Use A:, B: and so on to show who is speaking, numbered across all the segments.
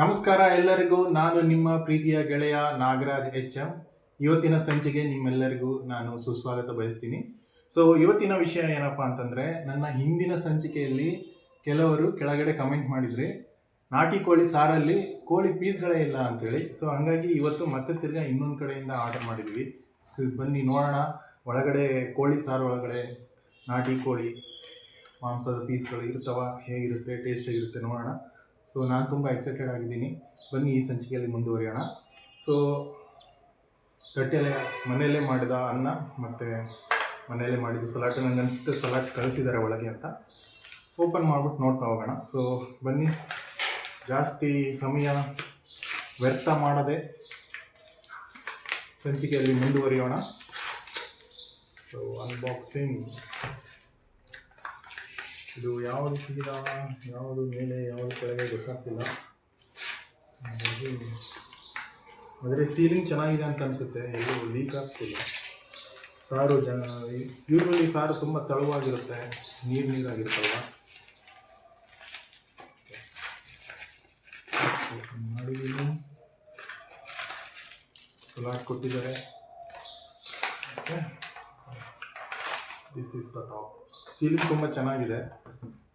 A: ನಮಸ್ಕಾರ ಎಲ್ಲರಿಗೂ. ನಾನು ನಿಮ್ಮ ಪ್ರೀತಿಯ ಗೆಳೆಯ ನಾಗರಾಜ್ ಎಚ್ ಎಂ ಇವತ್ತಿನ ಸಂಚಿಗೆ ನಿಮ್ಮೆಲ್ಲರಿಗೂ ನಾನು ಸುಸ್ವಾಗತ ಬಯಸ್ತೀನಿ. ಸೊ ಇವತ್ತಿನ ವಿಷಯ ಏನಪ್ಪ ಅಂತಂದರೆ, ನನ್ನ ಹಿಂದಿನ ಸಂಚಿಕೆಯಲ್ಲಿ ಕೆಲವರು ಕೆಳಗಡೆ ಕಮೆಂಟ್ ಮಾಡಿದ್ರಿ, ನಾಟಿ ಕೋಳಿ ಸಾರಲ್ಲಿ ಕೋಳಿ ಪೀಸ್ಗಳೇ ಇಲ್ಲ ಅಂತೇಳಿ. ಸೊ ಹಂಗಾಗಿ ಇವತ್ತು ಮತ್ತೆ ತಿರ್ಗಾ ಇನ್ನೊಂದು ಕಡೆಯಿಂದ ಆರ್ಡರ್ ಮಾಡಿದ್ವಿ. ಸೊ ಬನ್ನಿ ನೋಡೋಣ. ಒಳಗಡೆ ಕೋಳಿ ಸಾರು ಒಳಗಡೆ ನಾಟಿ ಕೋಳಿ, ಮಾಂಸದ ಪೀಸ್ಗಳು ಇರ್ತಾವ, ಹೇಗಿರುತ್ತೆ ಟೇಸ್ಟ್ ಹೇಗಿರುತ್ತೆ ನೋಡೋಣ. ಸೊ ನಾನು ತುಂಬ ಎಕ್ಸೈಟೆಡ್ ಆಗಿದ್ದೀನಿ. ಬನ್ನಿ ಈ ಸಂಚಿಕೆಯಲ್ಲಿ ಮುಂದುವರಿಯೋಣ. ಸೊ ತಟ್ಟೆಲೆ, ಮನೆಯಲ್ಲೇ ಮಾಡಿದ ಅನ್ನ ಮತ್ತು ಮನೆಯಲ್ಲೇ ಮಾಡಿದ ಸಲಾಡ್ ನನಗೆ ಅನಿಸುತ್ತೆ ಸಲಾಟ್ ಕಳಿಸಿದ್ದಾರೆ ಒಳಗೆ ಅಂತ. ಓಪನ್ ಮಾಡ್ಬಿಟ್ಟು ನೋಡ್ತಾ ಹೋಗೋಣ. ಸೊ ಬನ್ನಿ. ಜಾಸ್ತಿ ಸಮಯ ವ್ಯರ್ಥ ಮಾಡದೆ ಸಂಚಿಕೆಯಲ್ಲಿ ಮುಂದುವರಿಯೋಣ. ಸೊ ಅನ್ಬಾಕ್ಸಿಂಗ್ ಇದು ಯಾವುದು ಸಿಗಿದ, ಯಾವುದು ಮೇಲೆ, ಯಾವುದು ಕೆಳಗೆ ಗೊತ್ತಾಗ್ತಿಲ್ಲ. ಆದರೆ ಸೀಲಿಂಗ್ ಚೆನ್ನಾಗಿದೆ ಅಂತ ಅನಿಸುತ್ತೆ. ಎಲ್ಲೂ ಲೀಕ್ ಆಗ್ತಿಲ್ಲ ಸಾರು ಜನ ಯೂಶ್ವಲಿ ಸಾರು ತುಂಬ ತೆಳುವಾಗಿರುತ್ತೆ. ನೀರು ನೀರಾಗಿರ್ತಲ್ಲ Open ಮಾಡಿದ್ದೀನಿ ಕೊಟ್ಟಿದ್ದಾರೆ. This is the top ceiling ತುಂಬ ಚೆನ್ನಾಗಿದೆ.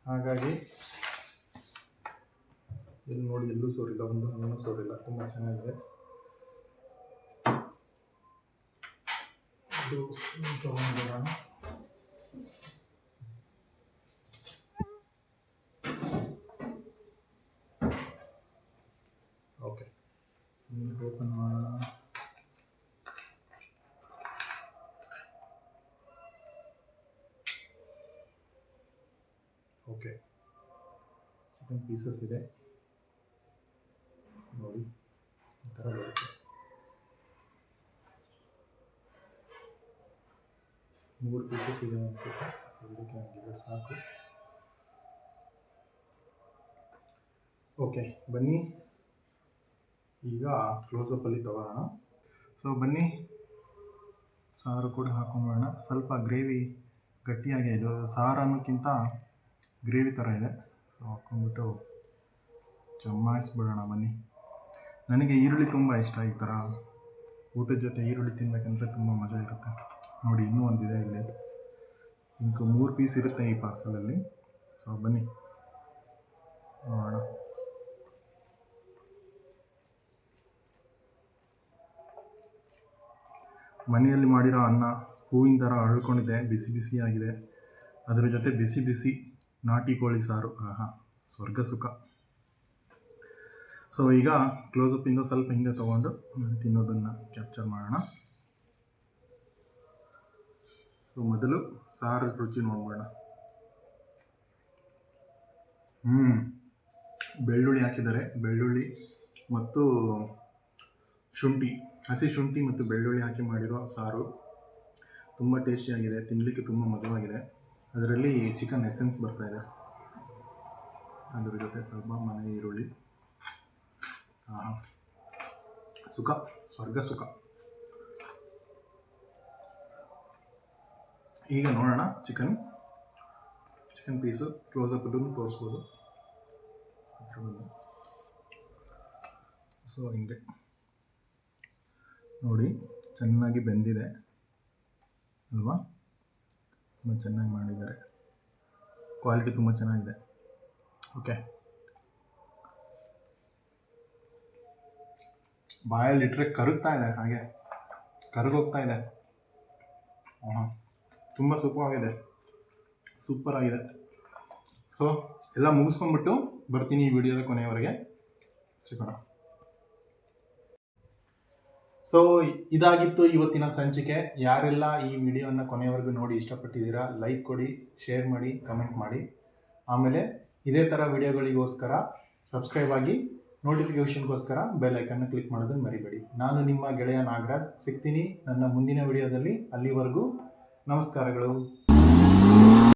A: ಹಾಗಾಗಿ ಎಲ್ಲಿ ನೋಡಿ ಎಲ್ಲೂ ಸೋರಿಲ್ಲ, ಒಂದು ಹಣ್ಣು ಸೋರಿಲ್ಲ, ತುಂಬ ಚೆನ್ನಾಗಿದೆ. ಇದು ತಗೊಂಡ್ಬಿಡೋಣ ಓಕೆ ಓಪನ್ ಮಾಡೋಣ ಓಕೆ ಚಿಕನ್ ಪೀಸಸ್ ಇದೆ ನೋಡಿ ಈ ಥರ ಬರುತ್ತೆ ಮೂರು ಪೀಸಸ್ ಇದೆ ಅನಿಸುತ್ತೆ ಸೊ ಸಾಕು ಓಕೆ ಬನ್ನಿ ಈಗ ಕ್ಲೋಸಪ್ಪಲ್ಲಿ ತಗೊಳ್ಳೋಣ ಸೊ ಬನ್ನಿ ಸಾರು ಕೂಡ ಹಾಕೊಂಬೋಣ ಸ್ವಲ್ಪ ಗ್ರೇವಿ ಗಟ್ಟಿಯಾಗಿ ಇದು ಗ್ರೇವಿ ಥರ ಇದೆ. ಸೊ ಹಾಕ್ಕೊಂಡ್ಬಿಟ್ಟು ಜಮಾಯಿಸ್ಬಿಡೋಣ ಬನ್ನಿ. ನನಗೆ ಈರುಳ್ಳಿ ತುಂಬ ಇಷ್ಟ ಈ ಥರ. ಊಟದ ಜೊತೆ ಈರುಳ್ಳಿ ತಿನ್ನಬೇಕಂದ್ರೆ ತುಂಬ ಮಜಾ ಇರುತ್ತೆ. ನೋಡಿ, ಇನ್ನೂ ಒಂದಿದೆ ಇಲ್ಲಿ. ಇಂಕು ಮೂರು ಪೀಸ್ ಇರುತ್ತೆ ಈ ಪಾರ್ಸಲಲ್ಲಿ. ಸೊ ಬನ್ನಿ. ನೋಡೋಣ. ಮನೆಯಲ್ಲಿ ಮಾಡಿರೋ ಅನ್ನ ಹೂವಿನ ಥರ ಅಳ್ಕೊಂಡಿದೆ ಬಿಸಿ ಬಿಸಿಯಾಗಿದೆ. ಅದರ ಜೊತೆ ಬಿಸಿ ಬಿಸಿ ನಾಟಿ ಕೋಳಿ ಸಾರು. ಆಹಾ, ಸ್ವರ್ಗ ಸುಖ. ಸೊ ಈಗ ಕ್ಲೋಸಪ್ಪಿಂದ ಸ್ವಲ್ಪ ಹಿಂದೆ ತೊಗೊಂಡು ತಿನ್ನೋದನ್ನು ಕ್ಯಾಪ್ಚರ್ ಮಾಡೋಣ. ಸೊ ಮೊದಲು ಸಾರು ರುಚಿ ನೋಡೋಣ ಹ್ಞೂ ಬೆಳ್ಳುಳ್ಳಿ ಹಾಕಿದ್ದಾರೆ. ಬೆಳ್ಳುಳ್ಳಿ ಮತ್ತು ಶುಂಠಿ, ಹಸಿ ಶುಂಠಿ ಮತ್ತು ಬೆಳ್ಳುಳ್ಳಿ ಹಾಕಿ ಮಾಡಿರೋ ಸಾರು. ತುಂಬ ಟೇಸ್ಟಿಯಾಗಿದೆ ತಿನ್ನಲಿಕ್ಕೆ ತುಂಬ ಮಧುರವಾಗಿದೆ. ಅದರಲ್ಲಿ ಚಿಕನ್ ಎಸೆನ್ಸ್ ಬರ್ತಾ ಇದೆ. ಅದರ ಜೊತೆ ಸ್ವಲ್ಪ ಮನೆ ಈರುಳ್ಳಿ. ಆಹಾ. ಸುಖ ಸ್ವರ್ಗ ಸುಖ ಈಗ ನೋಡೋಣ chicken chicken piece close up ತೋರಿಸ್ಬೋದು. So ಹಿಂಗೆ. ನೋಡಿ, ಚೆನ್ನಾಗಿ ಬೆಂದಿದೆ. ಅಲ್ವಾ? ತುಂಬ ಚೆನ್ನಾಗಿ ಮಾಡಿದ್ದಾರೆ. ಕ್ವಾಲಿಟಿ ತುಂಬ ಚೆನ್ನಾಗಿದೆ. ಓಕೆ ಬಾಯಲ್ಲಿ ಇಟ್ಟರೆ ಕರಗ್ತಾ ಇದೆ, ಹಾಗೆ ಕರಗೋಗ್ತಾ ಇದೆ. ಹಾಂ ತುಂಬ ಸೂಪರ್ವಾಗಿದೆ ಸೂಪರ್ ಆಗಿದೆ ಸೊ ಎಲ್ಲ ಮುಗಿಸ್ಕೊಂಡ್ಬಿಟ್ಟು ಬರ್ತೀನಿ ಈ ವಿಡಿಯೋದ ಕೊನೆಯವರೆಗೆ. ಸಿಗೋಣ. ಸೊ ಇದಾಗಿತ್ತು ಇವತ್ತಿನ ಸಂಚಿಕೆ. ಯಾರೆಲ್ಲ ಈ ವಿಡಿಯೋನ ಕೊನೆಯವರೆಗೂ ನೋಡಿ ಇಷ್ಟಪಟ್ಟಿದ್ದೀರಾ ಲೈಕ್ ಕೊಡಿ ಶೇರ್ ಮಾಡಿ ಕಮೆಂಟ್ ಮಾಡಿ. ಆಮೇಲೆ ಇದೇ ಥರ ವಿಡಿಯೋಗಳಿಗೋಸ್ಕರ ಸಬ್ಸ್ಕ್ರೈಬ್ ಆಗಿ ನೋಟಿಫಿಕೇಷನ್ಗೋಸ್ಕರ ಬೆಲ್ ಐಕನ್ನ ಕ್ಲಿಕ್ ಮಾಡೋದನ್ನು ಮರಿಬೇಡಿ. ನಾನು ನಿಮ್ಮ ಗೆಳೆಯ ನಾಗರಾಜ್ ಸಿಗ್ತೀನಿ. ನನ್ನ ಮುಂದಿನ ವಿಡಿಯೋದಲ್ಲಿ ಅಲ್ಲಿವರೆಗೂ ನಮಸ್ಕಾರಗಳು.